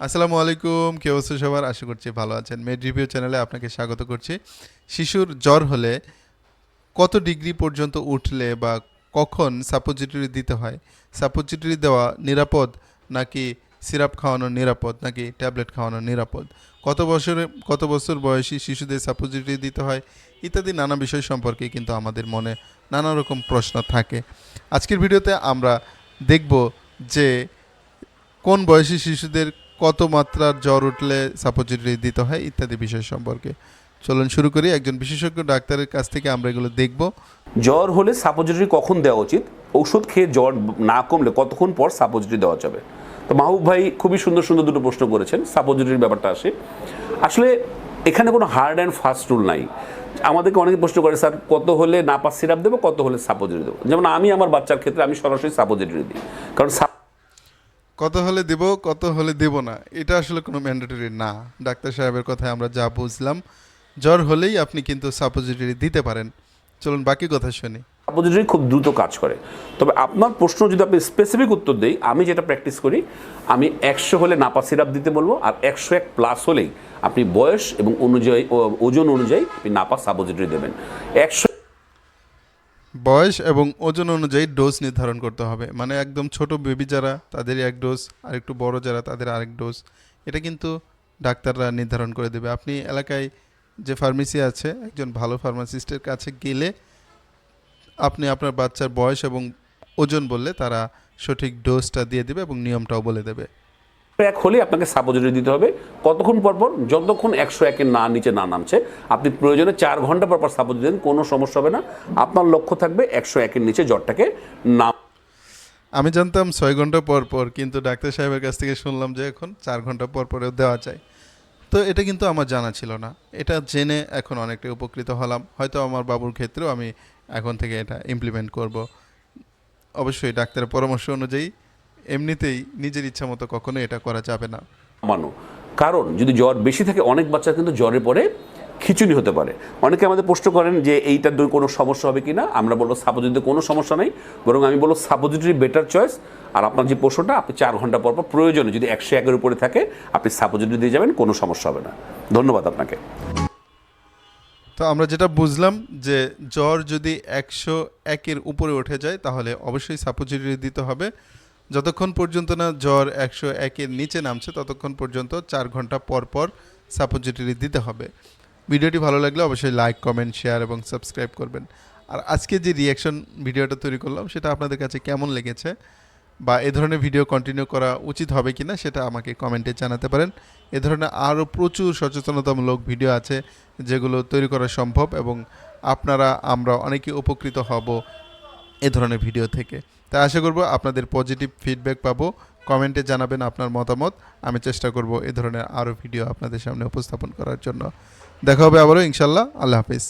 আসসালামু আলাইকুম, কে অবস্থা সবার? আশা করছি ভালো আছেন। মেড রিভিউ চ্যানেলে আপনাকে স্বাগত করছি। শিশুর জ্বর হলে কত ডিগ্রি পর্যন্ত উঠলে বা কখন সাপোজিটরি দিতে হয়? সাপোজিটরি দেওয়া নিরাপদ নাকি সিরাপ খাওয়ানো নিরাপদ নাকি ট্যাবলেট খাওয়ানো নিরাপদ? কত বছরে, কত বছর বয়সী শিশুদের সাপোজিটরি দিতে হয়? ইত্যাদি নানা বিষয় সম্পর্কে কিন্তু আমাদের মনে নানা রকম প্রশ্ন থাকে। আজকের ভিডিওতে আমরা দেখব যে কোন বয়সী শিশুদের কত মাত্রার জ্বর উঠলে সাপোজিটরি দিতে হয় ইত্যাদি বিষয় সম্পর্কে। চলুন শুরু করি, একজন বিশেষজ্ঞ ডাক্তারের কাছ থেকে আমরা এগুলো দেখব। জ্বর হলে সাপোজিটরি কখন দেওয়া উচিত? ঔষধ খেয়ে জ্বর না কমলে কতক্ষণ পর সাপোজিটরি দেওয়া যাবে? তো মাহবুব ভাই খুবই সুন্দর সুন্দর দুটো প্রশ্ন করেছেন, সাপোজিটরির ব্যাপারটা আসে। আসলে এখানে কোনো হার্ড অ্যান্ড ফাস্ট রুল নাই। আমাদেরকে অনেকে প্রশ্ন করে, স্যার, কত হলে নাপা সিরাপ দেবো, কত হলে সাপোজিটরি দেবো? যেমন আমি আমার বাচ্চার ক্ষেত্রে আমি সরাসরি সাপোজিটরি দিই। কারণ সাপ- কত হলে দেব, কত হলে দেব না, এটা আসলে কোনো ম্যান্ডেটরি না। ডাক্তার সাহেবের কথায় আমরা যা বুঝলাম, জ্বর হলেই আপনি কিন্তু সাপোজিটরি দিতে পারেন। চলুন বাকি কথা শুনি। সাপোজিটরি খুব দ্রুত কাজ করে। তবে আপনার প্রশ্ন যদি আপনি স্পেসিফিক উত্তর দেই, আমি যেটা প্র্যাকটিস করি, আমি একশো হলে নাপা সিরাপ দিতে বলব, আর একশো এক প্লাস হলেই আপনি বয়স এবং অনুযায়ী ওজন অনুযায়ী আপনি নাপা সাপোজিটরি দেবেন। একশো বয়স এবং ওজন অনুযায়ী ডোজ নির্ধারণ করতে হবে। মানে একদম ছোট বেবি যারা তাদের এক ডোজ আর একটু বড় যারা, তাদের আরেক ডোজ এটা কিন্তু ডাক্তাররা নির্ধারণ করে দেবে। আপনি এলাকায় যে ফার্মেসি আছে, একজন ভালো ফার্মাসিস্টের কাছে গেলে আপনি আপনার বাচ্চার বয়স এবং ওজন বললে তারা সঠিক ডোজটা দিয়ে দেবে এবং নিয়মটাও বলে দেবে। এক হলে আপনাকে সাপোজিটরি দিতে হবে। কতক্ষণ পর পর? যতক্ষণ একশো একের না নিচে না নামছে, আপনি প্রয়োজনে চার ঘণ্টা পর পর সাপোজিটরি দিন, কোনো সমস্যা হবে না। আপনার লক্ষ্য থাকবে একশো একের নিচে জ্বরটাকে না আমি জানতাম ছয় ঘণ্টা পর পর, কিন্তু ডাক্তার সাহেবের কাছ থেকে শুনলাম যে এখন চার ঘণ্টা পর পরেও দেওয়া যায়। তো এটা কিন্তু আমার জানা ছিল না। এটা জেনে এখন অনেকটা উপকৃত হলাম। হয়তো আমার বাবুর ক্ষেত্রেও আমি এখন থেকে এটা ইমপ্লিমেন্ট করব। অবশ্যই ডাক্তারের পরামর্শ অনুযায়ী এমনিতেই নিজের ইচ্ছা মতো কখনো এটা করা যাবে না। মানো কারণ যদি জ্বর বেশি থাকে অনেক বাচ্চা কিন্তু জ্বরে পরে খিচুনি হতে পারে। অনেকে আমাদের প্রশ্ন করেন যে এইটার দই কোনো সমস্যা হবে কি না আমরা বলব সাপোজিটরি কোনো সমস্যা নেই। বরং আমি বলব সাপোজিটরি বেটার চয়েস আর আপনার যে প্রশ্নটা আপনি চার ঘণ্টা পর পর প্রয়োজনে যদি একশো একের উপরে থাকে আপনি সাপোজিটরি দিয়ে যাবেন কোনো সমস্যা হবে না। ধন্যবাদ আপনাকে। তো আমরা যেটা বুঝলাম যে জ্বর যদি একশো একের উপরে উঠে যায় তাহলে অবশ্যই সাপোজিটরি দিতে হবে। যতক্ষণ পর্যন্ত না জ্বর একশো একের নিচে নামছে, ততক্ষণ পর্যন্ত চার ঘণ্টা পর পর সাপোজিটরি দিতে হবে। ভিডিওটি ভালো লাগলে অবশ্যই লাইক, কমেন্ট, শেয়ার এবং সাবস্ক্রাইব করবেন। আর আজকে যে রিয়াকশন ভিডিওটা তৈরি করলাম, সেটা আপনাদের কাছে কেমন লেগেছে বা এ ধরনের ভিডিও কন্টিনিউ করা উচিত হবে কিনা, সেটা আমাকে কমেন্টে জানাতে পারেন। এ ধরনের আরও প্রচুর সচেতনতামূলক ভিডিও আছে যেগুলো তৈরি করা সম্ভব এবং আপনারা, আমরা অনেকে উপকৃত হব এ ধরনের ভিডিও থেকে। তাই আশা করব আপনাদের পজিটিভ ফিডব্যাক পাবো। কমেন্টে জানাবেন আপনার মতামত। আমি চেষ্টা করব এ ধরনের আরও ভিডিও আপনাদের সামনে উপস্থাপন করার জন্য। দেখা হবে আবারও ইনশাল্লাহ আল্লাহ হাফিজ।